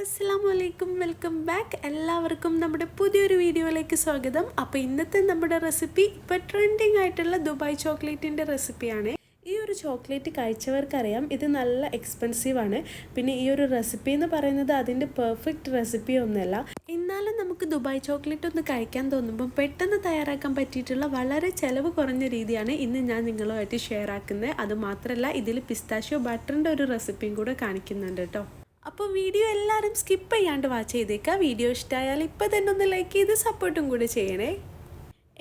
അസ്സാം വലൈക്കും welcome back. എല്ലാവർക്കും നമ്മുടെ പുതിയൊരു വീഡിയോയിലേക്ക് സ്വാഗതം. അപ്പോൾ ഇന്നത്തെ നമ്മുടെ റെസിപ്പി ഇപ്പോൾ ട്രെൻഡിങ് ആയിട്ടുള്ള ദുബായ് ചോക്ലേറ്റിന്റെ റെസിപ്പിയാണ്. ഈ ഒരു ചോക്ലേറ്റ് കഴിച്ചവർക്കറിയാം ഇത് നല്ല എക്സ്പെൻസീവ് ആണ്. പിന്നെ ഈ ഒരു റെസിപ്പി എന്ന് പറയുന്നത് അതിന്റെ പെർഫെക്റ്റ് റെസിപ്പി ഒന്നുമല്ല എന്നാലും നമുക്ക് ദുബായ് ചോക്ലേറ്റ് ഒന്ന് കഴിക്കാൻ തോന്നുമ്പോൾ പെട്ടെന്ന് തയ്യാറാക്കാൻ പറ്റിയിട്ടുള്ള വളരെ ചിലവ് കുറഞ്ഞ രീതിയാണ് ഇന്ന് ഞാൻ നിങ്ങളുമായിട്ട് ഷെയർ ആക്കുന്നത്. അത് മാത്രമല്ല ഇതിൽ പിസ്താഷ്യോ ബട്ടറിന്റെ ഒരു റെസിപ്പിയും കൂടെ കാണിക്കുന്നുണ്ട് കേട്ടോ. അപ്പോൾ വീഡിയോ എല്ലാവരും സ്കിപ്പ് ചെയ്യാണ്ട് വാച്ച് ചെയ്തേക്കുക വീഡിയോ ഇഷ്ടമായാൽ ഇപ്പോൾ തന്നെ ഒന്ന് ലൈക്ക് ചെയ്ത് സപ്പോർട്ടും കൂടെ ചെയ്യണേ.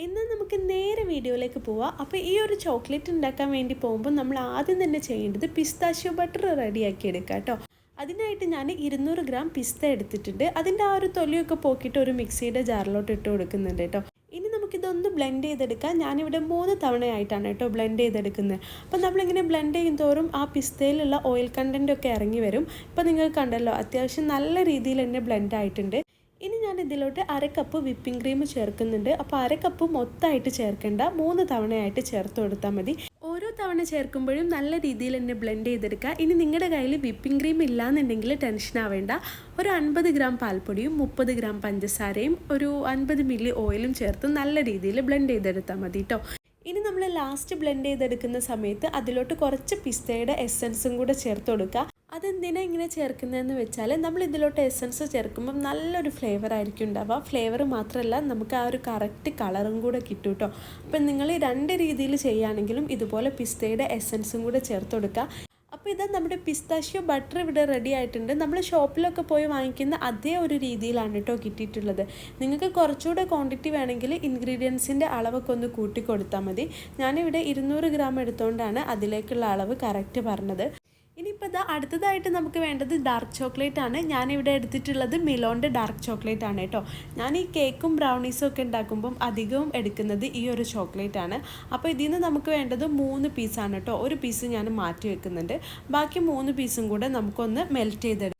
എന്നാൽ നമുക്ക് നേരെ വീഡിയോയിലേക്ക് പോവാം. അപ്പോൾ ഈ ഒരു ചോക്ലേറ്റ് ഉണ്ടാക്കാൻ വേണ്ടി പോകുമ്പോൾ നമ്മൾ ആദ്യം തന്നെ ചെയ്യേണ്ടത് പിസ്താഷ്യോ ബട്ടർ റെഡിയാക്കി എടുക്കുക കേട്ടോ. അതിനായിട്ട് ഞാൻ ഇരുന്നൂറ് ഗ്രാം പിസ്ത എടുത്തിട്ടുണ്ട്. അതിന്റെ ആ ഒരു തൊലിയൊക്കെ പോക്കിയിട്ട് ഒരു മിക്സിയുടെ ജാറിലോട്ട് ഇട്ട് കൊടുക്കുന്നുണ്ട് കേട്ടോ. നമുക്കിതൊന്ന് ബ്ലെൻഡ് ചെയ്തെടുക്കാം. ഞാനിവിടെ മൂന്ന് തവണയായിട്ടാണ് കേട്ടോ ബ്ലെൻഡ് ചെയ്തെടുക്കുന്നത്. അപ്പോൾ നമ്മളിങ്ങനെ ബ്ലെൻഡ് ചെയ്യും തോറും ആ പിസ്തയിലുള്ള ഓയിൽ കണ്ടന്റ് ഒക്കെ ഇറങ്ങി വരും. ഇപ്പോൾ നിങ്ങൾ കണ്ടല്ലോ അത്യാവശ്യം നല്ല രീതിയിൽ തന്നെ ബ്ലെൻഡ് ആയിട്ടുണ്ട്. ഇനി ഞാൻ ഇതിലോട്ട് അര കപ്പ് വിപ്പിംഗ് ക്രീം ചേർക്കുന്നുണ്ട്. അപ്പോൾ അര കപ്പ് മൊത്തമായിട്ട് ചേർക്കേണ്ട. മൂന്ന് തവണയായിട്ട് ചേർത്ത് കൊടുത്താൽ മതി. തവണ ചേർക്കുമ്പോഴും നല്ല രീതിയിൽ തന്നെ ബ്ലെൻഡ് ചെയ്തെടുക്കുക. ഇനി നിങ്ങളുടെ കയ്യിൽ വിപ്പിംഗ് ക്രീം ഇല്ലാന്നുണ്ടെങ്കിൽ ടെൻഷൻ ആവേണ്ട. ഒരു അൻപത് ഗ്രാം പാൽപ്പൊടിയും മുപ്പത് ഗ്രാം പഞ്ചസാരയും ഒരു അൻപത് മില്ലി ഓയിലും ചേർത്ത് നല്ല രീതിയിൽ ബ്ലെൻഡ് ചെയ്തെടുത്താൽ മതി കേട്ടോ ഇനി നമ്മൾ ലാസ്റ്റ് ബ്ലെൻഡ് ചെയ്തെടുക്കുന്ന സമയത്ത് അതിലോട്ട് കുറച്ച് പിസ്തയുടെ എസൻസും കൂടെ ചേർത്ത് കൊടുക്കുക. അതെന്തിനാ ഇങ്ങനെ ചേർക്കുന്നതെന്ന് വെച്ചാൽ നമ്മൾ ഇതിലോട്ട് എസൻസ് ചേർക്കുമ്പം നല്ലൊരു ഫ്ലേവർ ആയിരിക്കും ഉണ്ടാവുക. ഫ്ലേവർ മാത്രമല്ല നമുക്ക് ആ ഒരു കറക്റ്റ് കളറും കൂടെ കിട്ടും കേട്ടോ അപ്പം നിങ്ങൾ രണ്ട് രീതിയിൽ ചെയ്യുകയാണെങ്കിലും ഇതുപോലെ പിസ്തയുടെ എസൻസും കൂടെ ചേർത്ത് കൊടുക്കുക. അപ്പോൾ ഇതാ നമ്മുടെ പിസ്താഷ്യോ ബട്ടർ ഇവിടെ റെഡി ആയിട്ടുണ്ട്. നമ്മൾ ഷോപ്പിലൊക്കെ പോയി വാങ്ങിക്കുന്ന അതേ ഒരു രീതിയിലാണ് കേട്ടോ കിട്ടിയിട്ടുള്ളത്. നിങ്ങൾക്ക് കുറച്ചുകൂടെ ക്വാണ്ടിറ്റി വേണമെങ്കിൽ ഇൻഗ്രീഡിയൻസിന്റെ അളവൊക്കെ ഒന്ന് കൂട്ടി കൊടുത്താൽ മതി. ഞാനിവിടെ ഇരുന്നൂറ് ഗ്രാം എടുത്തുകൊണ്ടാണ് അതിലേക്കുള്ള അളവ് കറക്റ്റ് പറഞ്ഞത്. ഇനിയിപ്പോൾ ഇതാ അടുത്തതായിട്ട് നമുക്ക് വേണ്ടത് ഡാർക്ക് ചോക്ലേറ്റ് ആണ്. ഞാനിവിടെ എടുത്തിട്ടുള്ളത് മിലോന്റെ ഡാർക്ക് ചോക്ലേറ്റ് ആണ് കേട്ടോ. ഞാൻ ഈ കേക്കും ബ്രൗണീസും ഒക്കെ ഉണ്ടാക്കുമ്പം അധികവും എടുക്കുന്നത് ഈ ഒരു ചോക്ലേറ്റ് ആണ്. അപ്പോൾ ഇതിൽ നിന്ന് നമുക്ക് വേണ്ടത് മൂന്ന് പീസാണ് കേട്ടോ. ഒരു പീസ് ഞാൻ മാറ്റി വെക്കുന്നുണ്ട്. ബാക്കി മൂന്ന് പീസും കൂടെ നമുക്കൊന്ന് മെൽറ്റ് ചെയ്തെടുക്കാം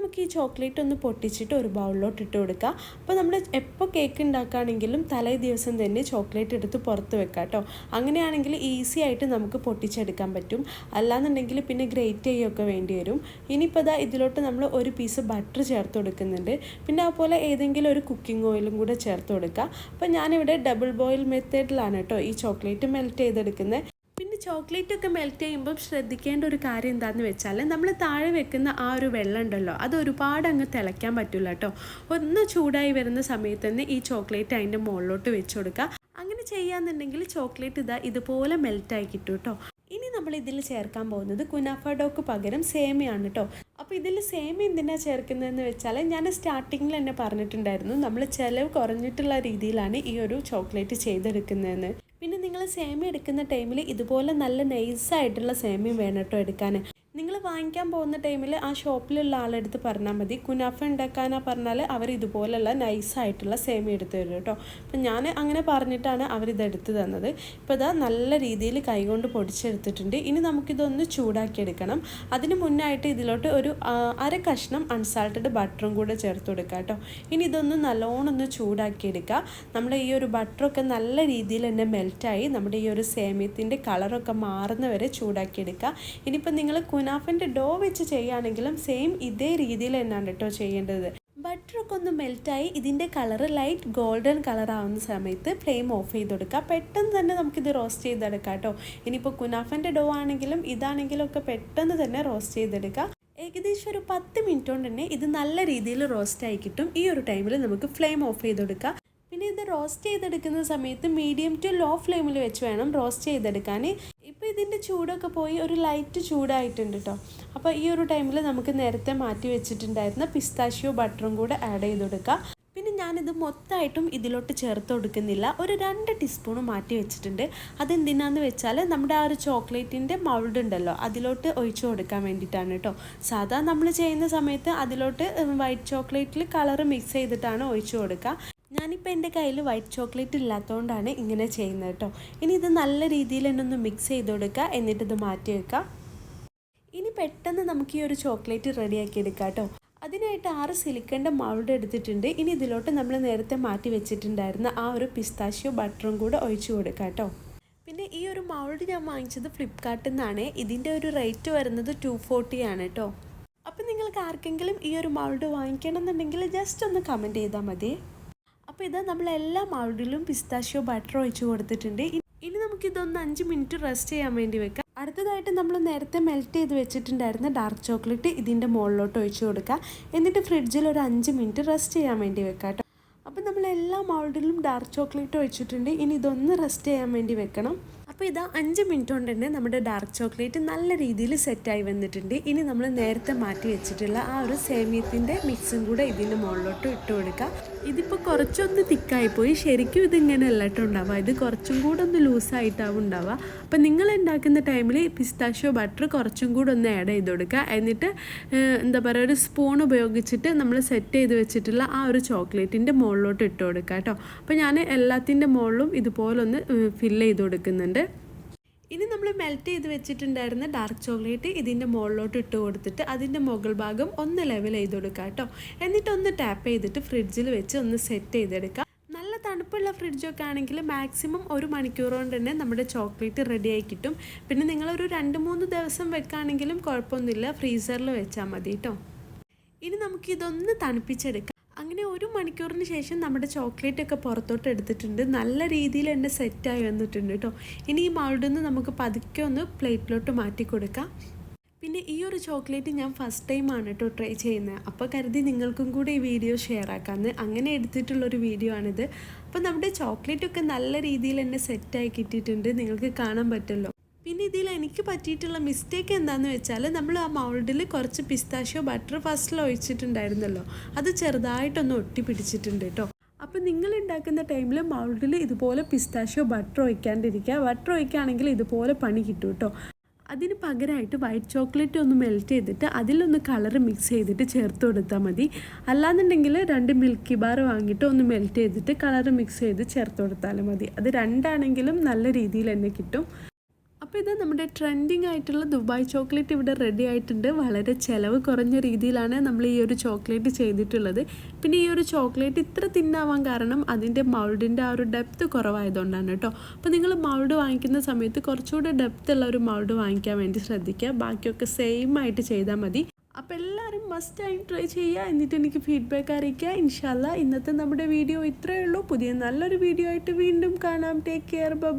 നമുക്ക് ഈ ചോക്ലേറ്റ് ഒന്ന് പൊട്ടിച്ചിട്ട് ഒരു ബൗളിലോട്ട് ഇട്ട് കൊടുക്കുക അപ്പോൾ നമ്മൾ എപ്പോൾ കേക്ക് ഉണ്ടാക്കുകയാണെങ്കിലും തലേ ദിവസം തന്നെ ചോക്ലേറ്റ് എടുത്ത് പുറത്ത് വെക്കാം കേട്ടോ അങ്ങനെയാണെങ്കിൽ ഈസി ആയിട്ട് നമുക്ക് പൊട്ടിച്ചെടുക്കാൻ പറ്റും. അല്ലാന്നുണ്ടെങ്കിൽ പിന്നെ ഗ്രേറ്റ് ചെയ്യുകയൊക്കെ വേണ്ടി വരും. ഇനിയിപ്പോൾ ഇതാ ഇതിലോട്ട് നമ്മൾ ഒരു പീസ് ബട്ടർ ചേർത്ത് കൊടുക്കുന്നുണ്ട്. പിന്നെ അതുപോലെ ഏതെങ്കിലും ഒരു കുക്കിംഗ് ഓയിലും കൂടെ ചേർത്ത് കൊടുക്കുക അപ്പോൾ ഞാനിവിടെ ഡബിൾ ബോയിൽ മെത്തേഡിലാണ് കേട്ടോ ഈ ചോക്ലേറ്റ് മെൽറ്റ് ചെയ്തെടുക്കുന്നത് ചോക്ലേറ്റ് ഒക്കെ മെൽറ്റ് ചെയ്യുമ്പം ശ്രദ്ധിക്കേണ്ട ഒരു കാര്യം എന്താണെന്ന് വെച്ചാൽ നമ്മൾ താഴെ വെക്കുന്ന ആ ഒരു വെള്ളം ഉണ്ടല്ലോ അത് ഒരുപാട് അങ്ങ് തിളയ്ക്കാൻ പറ്റില്ല കേട്ടോ ഒന്ന് ചൂടായി വരുന്ന സമയത്ത് തന്നെ ഈ ചോക്ലേറ്റ് അതിന്റെ മുകളിലോട്ട് വെച്ച് കൊടുക്കുക. അങ്ങനെ ചെയ്യാന്നുണ്ടെങ്കിൽ ചോക്ലേറ്റ് ഇതാ ഇതുപോലെ മെൽറ്റായി കിട്ടും കേട്ടോ ഇനി നമ്മൾ ഇതിൽ ചേർക്കാൻ പോകുന്നത് കുനാഫ ഡോക്ക് പകരം സേമയാണ് കേട്ടോ അപ്പോൾ ഇതിൽ സേമ എന്തിനാണ് ചേർക്കുന്നതെന്ന് വെച്ചാൽ ഞാൻ സ്റ്റാർട്ടിങ്ങിൽ തന്നെ പറഞ്ഞിട്ടുണ്ടായിരുന്നു നമ്മൾ ചിലവ് കുറഞ്ഞിട്ടുള്ള രീതിയിലാണ് ഈ ഒരു ചോക്ലേറ്റ് ചെയ്തെടുക്കുന്നതെന്ന്. നിങ്ങൾ സേമി എടുക്കുന്ന ടൈമിൽ ഇതുപോലെ നല്ല നൈസായിട്ടുള്ള സേമിയും വേണം കേട്ടോ എടുക്കാൻ. വാങ്ങിക്കാൻ പോകുന്ന ടൈമിൽ ആ ഷോപ്പിലുള്ള ആളെടുത്ത് പറഞ്ഞാൽ മതി. കുനാഫ ഉണ്ടാക്കാനാ പറഞ്ഞാൽ അവർ ഇതുപോലെയുള്ള നൈസായിട്ടുള്ള സേമി എടുത്ത് തരും കേട്ടോ. അപ്പം ഞാൻ അങ്ങനെ പറഞ്ഞിട്ടാണ് അവരിത് എടുത്ത് തന്നത്. ഇപ്പോൾ ഇതാ നല്ല രീതിയിൽ കൈകൊണ്ട് പൊടിച്ചെടുത്തിട്ടുണ്ട്. ഇനി നമുക്കിതൊന്ന് ചൂടാക്കിയെടുക്കണം അതിന് മുന്നായിട്ട് ഇതിലോട്ട് ഒരു അര കഷ്ണം അൺസാൾട്ടഡ് ബട്ടറും കൂടെ ചേർത്ത് കൊടുക്കുക കേട്ടോ. ഇനി ഇതൊന്ന് നല്ലോണം ഒന്ന് ചൂടാക്കിയെടുക്കുക നമ്മുടെ ഈ ഒരു ബട്ടറൊക്കെ നല്ല രീതിയിൽ തന്നെ മെൽറ്റായി നമ്മുടെ ഈ ഒരു സേമിയത്തിന്റെ കളറൊക്കെ മാറുന്ന വരെ ചൂടാക്കിയെടുക്കുക ഇനിയിപ്പോൾ നിങ്ങൾ കുനാഫിന്റെ ഡോ വെച്ച് ചെയ്യുകയാണെങ്കിലും സെയിം ഇതേ രീതിയിൽ തന്നെയാണ് കേട്ടോ ചെയ്യേണ്ടത്. ബട്ടറൊക്കെ ഒന്ന് മെൽറ്റായി ഇതിന്റെ കളറ് ലൈറ്റ് ഗോൾഡൻ കളർ ആവുന്ന സമയത്ത് ഫ്ലെയിം ഓഫ് ചെയ്ത് കൊടുക്കുക പെട്ടെന്ന് തന്നെ നമുക്കിത് റോസ്റ്റ് ചെയ്തെടുക്കാം കേട്ടോ ഇനിയിപ്പോൾ കുനാഫന്റെ ഡോ ആണെങ്കിലും ഇതാണെങ്കിലും ഒക്കെ പെട്ടെന്ന് തന്നെ റോസ്റ്റ് ചെയ്തെടുക്കുക. ഏകദേശം ഒരു പത്ത് മിനിറ്റ് കൊണ്ട് തന്നെ ഇത് നല്ല രീതിയിൽ റോസ്റ്റ് ആയി കിട്ടും. ഈ ഒരു ടൈമിൽ നമുക്ക് ഫ്ലെയിം ഓഫ് ചെയ്ത് കൊടുക്കുക പിന്നെ ഇത് റോസ്റ്റ് ചെയ്തെടുക്കുന്ന സമയത്ത് മീഡിയം ടു ലോ ഫ്ലെയിമിൽ വെച്ച് വേണം റോസ്റ്റ് ചെയ്തെടുക്കാൻ. ഇപ്പോൾ ഇതിന്റെ ചൂടൊക്കെ പോയി ഒരു ലൈറ്റ് ചൂടായിട്ടുണ്ട് കേട്ടോ അപ്പോൾ ഈ ഒരു ടൈമിൽ നമുക്ക് നേരത്തെ മാറ്റി വെച്ചിട്ടുണ്ടായിരുന്ന പിസ്താഷ്യോ ബട്ടറും കൂടെ ആഡ് ചെയ്ത് കൊടുക്കുക പിന്നെ ഞാനിത് മൊത്തമായിട്ടും ഇതിലോട്ട് ചേർത്ത് കൊടുക്കുന്നില്ല. ഒരു രണ്ട് ടീസ്പൂൺ മാറ്റി വെച്ചിട്ടുണ്ട്. അതെന്തിനാന്ന് വെച്ചാൽ നമ്മുടെ ആ ഒരു ചോക്ലേറ്റിന്റെ മൗൾഡ് ഉണ്ടല്ലോ അതിലോട്ട് ഒഴിച്ചു കൊടുക്കാൻ വേണ്ടിയിട്ടാണ് കേട്ടോ സാധാ നമ്മൾ ചെയ്യുന്ന സമയത്ത് അതിലോട്ട് വൈറ്റ് ചോക്ലേറ്റിൽ കളർ മിക്സ് ചെയ്തിട്ടാണ് ഒഴിച്ചു കൊടുക്കുക. ഞാനിപ്പോൾ എന്റെ കയ്യിൽ വൈറ്റ് ചോക്ലേറ്റ് ഇല്ലാത്തതുകൊണ്ടാണ് ഇങ്ങനെ ചെയ്യുന്നത് കേട്ടോ. ഇനി ഇത് നല്ല രീതിയിൽ തന്നെ ഒന്ന് മിക്സ് ചെയ്ത് കൊടുക്കുക. എന്നിട്ടിത് മാറ്റി വെക്കാം ഇനി പെട്ടെന്ന് നമുക്ക് ഈ ഒരു ചോക്ലേറ്റ് റെഡിയാക്കി എടുക്കാം കേട്ടോ. അതിനായിട്ട് ആറ് സിലിക്കന്റെ മൗൾഡ് എടുത്തിട്ടുണ്ട്. ഇനി ഇതിലോട്ട് നമ്മൾ നേരത്തെ മാറ്റി വെച്ചിട്ടുണ്ടായിരുന്ന ആ ഒരു പിസ്താഷ്യോ ബട്ടറും കൂടെ ഒഴിച്ചു കൊടുക്കാം കേട്ടോ. പിന്നെ ഈ ഒരു മൗൾഡ് ഞാൻ വാങ്ങിച്ചത് ഫ്ലിപ്കാർട്ടിൽ നിന്നാണ്. ഇതിന്റെ ഒരു റേറ്റ് വരുന്നത് ടു ഫോർട്ടി ആണ് കേട്ടോ. അപ്പം നിങ്ങൾക്ക് ആർക്കെങ്കിലും ഈ ഒരു മൗൾഡ് വാങ്ങിക്കണം എന്നുണ്ടെങ്കിൽ ജസ്റ്റ് ഒന്ന് കമന്റ് ചെയ്താൽ മതി. അപ്പോൾ ഇത് നമ്മൾ എല്ലാ മൗൾഡിലും പിസ്താഷ്യോ ബട്ടർ ഒഴിച്ച് കൊടുത്തിട്ടുണ്ട്. ഇനി ഇനി നമുക്കിതൊന്ന് അഞ്ച് മിനിറ്റ് റെസ്റ്റ് ചെയ്യാൻ വേണ്ടി വെക്കാം. അടുത്തതായിട്ട് നമ്മൾ നേരത്തെ മെൽറ്റ് ചെയ്ത് വെച്ചിട്ടുണ്ടായിരുന്ന ഡാർക്ക് ചോക്ലേറ്റ് ഇതിന്റെ മുകളിലോട്ട് ഒഴിച്ച് കൊടുക്കുക എന്നിട്ട് ഫ്രിഡ്ജിൽ ഒരു അഞ്ച് മിനിറ്റ് റെസ്റ്റ് ചെയ്യാൻ വേണ്ടി വെക്കാം കേട്ടോ അപ്പോൾ നമ്മൾ എല്ലാ മൗൾഡിലും ഡാർക്ക് ചോക്ലേറ്റ് ഒഴിച്ചിട്ടുണ്ട്. ഇനി ഇതൊന്ന് റെസ്റ്റ് ചെയ്യാൻ വേണ്ടി വെക്കണം. അപ്പോൾ ഇതാ അഞ്ച് മിനിറ്റ് കൊണ്ട് തന്നെ നമ്മുടെ ഡാർക്ക് ചോക്ലേറ്റ് നല്ല രീതിയിൽ സെറ്റായി വന്നിട്ടുണ്ട്. ഇനി നമ്മൾ നേരത്തെ മാറ്റി വെച്ചിട്ടുള്ള ആ ഒരു സേമിയത്തിന്റെ മിക്സും കൂടെ ഇതിന്റെ മുകളിലോട്ട് ഇട്ട് കൊടുക്കുക ഇതിപ്പോൾ കുറച്ചൊന്ന് തിക്കായിപ്പോയി ശരിക്കും ഇതിങ്ങനെ അല്ലാട്ടോ ഉണ്ടാവുക. ഇത് കുറച്ചും കൂടെ ഒന്ന് ലൂസായിട്ടാവും ഉണ്ടാവുക. അപ്പോൾ നിങ്ങൾ ഉണ്ടാക്കുന്ന ടൈമിൽ പിസ്താഷ്യോ ബട്ടർ കുറച്ചും കൂടെ ഒന്ന് ആഡ് ചെയ്ത് കൊടുക്കുക. എന്നിട്ട് എന്താ പറയുക ഒരു സ്പൂൺ ഉപയോഗിച്ചിട്ട് നമ്മൾ സെറ്റ് ചെയ്ത് വെച്ചിട്ടുള്ള ആ ഒരു ചോക്ലേറ്റിന്റെ മുകളിലോട്ട് ഇട്ട് കൊടുക്കുക കേട്ടോ അപ്പോൾ ഞാൻ എല്ലാത്തിന്റെ മുകളിലും ഇതുപോലൊന്ന് ഫില്ല് ചെയ്ത് കൊടുക്കുന്നുണ്ട്. ഇനി നമ്മൾ മെൽറ്റ് ചെയ്ത് വെച്ചിട്ടുണ്ടായിരുന്ന ഡാർക്ക് ചോക്ലേറ്റ് ഇതിന്റെ മുകളിലോട്ട് ഇട്ട് കൊടുത്തിട്ട് അതിന്റെ മുകൾ ഭാഗം ഒന്ന് ലെവൽ ചെയ്ത് കൊടുക്കുക കേട്ടോ. എന്നിട്ട് ഒന്ന് ടാപ്പ് ചെയ്തിട്ട് ഫ്രിഡ്ജിൽ വെച്ച് ഒന്ന് സെറ്റ് ചെയ്തെടുക്കുക. നല്ല തണുപ്പുള്ള ഫ്രിഡ്ജൊക്കെ ആണെങ്കിൽ മാക്സിമം ഒരു മണിക്കൂർ കൊണ്ട് തന്നെ നമ്മുടെ ചോക്ലേറ്റ് റെഡിയായി കിട്ടും. പിന്നെ നിങ്ങളൊരു രണ്ട് മൂന്ന് ദിവസം വെക്കുകയാണെങ്കിലും കുഴപ്പമൊന്നുമില്ല. ഫ്രീസറിൽ വെച്ചാൽ മതി കേട്ടോ. ഇനി നമുക്കിതൊന്ന് തണുപ്പിച്ചെടുക്കാം. ഒരു മണിക്കൂറിന് ശേഷം നമ്മുടെ ചോക്ലേറ്റ് ഒക്കെ പുറത്തോട്ട് എടുത്തിട്ടുണ്ട്. നല്ല രീതിയിൽ തന്നെ സെറ്റായി വന്നിട്ടുണ്ട് കേട്ടോ ഇനി ഈ മൗൾഡിൽ നിന്ന് നമുക്ക് പതുക്കെ ഒന്ന് പ്ലേറ്റിലോട്ട് മാറ്റി കൊടുക്കാം. പിന്നെ ഈ ഒരു ചോക്ലേറ്റ് ഞാൻ ഫസ്റ്റ് ടൈമാണ് കേട്ടോ ട്രൈ ചെയ്യുന്നത്. അപ്പോൾ കരുതി നിങ്ങൾക്കും കൂടി ഈ വീഡിയോ ഷെയർ ആക്കാമെന്ന് അങ്ങനെ എടുത്തിട്ടുള്ളൊരു വീഡിയോ ആണിത്. അപ്പോൾ നമ്മുടെ ചോക്ലേറ്റ് ഒക്കെ നല്ല രീതിയിൽ തന്നെ സെറ്റായി കിട്ടിയിട്ടുണ്ട്. നിങ്ങൾക്ക് കാണാൻ പറ്റുമല്ലോ. പിന്നെ ഇതിൽ എനിക്ക് പറ്റിയിട്ടുള്ള മിസ്റ്റേക്ക് എന്താണെന്ന് വെച്ചാൽ നമ്മൾ ആ മൗൾഡിൽ കുറച്ച് പിസ്താഷ്യോ ബട്ടർ ഫസ്റ്റിൽ ഒഴിച്ചിട്ടുണ്ടായിരുന്നല്ലോ. അത് ചെറുതായിട്ടൊന്ന് ഒട്ടി പിടിച്ചിട്ടുണ്ട് കേട്ടോ അപ്പോൾ നിങ്ങൾ ഉണ്ടാക്കുന്ന ടൈമിൽ മൗൾഡിൽ ഇതുപോലെ പിസ്താഷ്യോ ബട്ടർ ഒഴിക്കാണ്ടിരിക്കുക. ബട്ടർ ഒഴിക്കുകയാണെങ്കിൽ ഇതുപോലെ പണി കിട്ടും കേട്ടോ അതിന് പകരമായിട്ട് വൈറ്റ് ചോക്ലേറ്റ് ഒന്ന് മെൽറ്റ് ചെയ്തിട്ട് അതിലൊന്ന് കളർ മിക്സ് ചെയ്തിട്ട് ചേർത്ത് കൊടുത്താൽ മതി. അല്ലാന്നുണ്ടെങ്കിൽ രണ്ട് മിൽക്കി ബാർ വാങ്ങിയിട്ട് ഒന്ന് മെൽറ്റ് ചെയ്തിട്ട് കളർ മിക്സ് ചെയ്ത് ചേർത്ത് കൊടുത്താലും മതി. അത് രണ്ടാണെങ്കിലും നല്ല രീതിയിൽ തന്നെ കിട്ടും. അപ്പോൾ ഇത് നമ്മുടെ ട്രെൻഡിങ് ആയിട്ടുള്ള ദുബായ് ചോക്ലേറ്റ് ഇവിടെ റെഡി ആയിട്ടുണ്ട്. വളരെ ചിലവ് കുറഞ്ഞ രീതിയിലാണ് നമ്മൾ ഈ ഒരു ചോക്ലേറ്റ് ചെയ്തിട്ടുള്ളത്. പിന്നെ ഈ ഒരു ചോക്ലേറ്റ് ഇത്ര തിന്നാവാൻ കാരണം അതിന്റെ മൗൾഡിന്റെ ആ ഒരു ഡെപ്ത് കുറവായതുകൊണ്ടാണ് കേട്ടോ. അപ്പോൾ നിങ്ങൾ മൗൾഡ് വാങ്ങിക്കുന്ന സമയത്ത് കുറച്ചുകൂടെ ഡെപ്ത് ഉള്ള ഒരു മൗൾഡ് വാങ്ങിക്കാൻ വേണ്ടി ശ്രദ്ധിക്കുക. ബാക്കിയൊക്കെ സെയിം ആയിട്ട് ചെയ്താൽ മതി. അപ്പോൾ എല്ലാവരും മസ്റ്റ് ആയി ട്രൈ ചെയ്യുക എന്നിട്ട് എനിക്ക് ഫീഡ്ബാക്ക് അറിയിക്കുക. ഇൻഷാല്ല ഇന്നത്തെ നമ്മുടെ വീഡിയോ ഇത്രയേ ഉള്ളൂ. പുതിയ നല്ലൊരു വീഡിയോ ആയിട്ട് വീണ്ടും കാണാം. Take care bye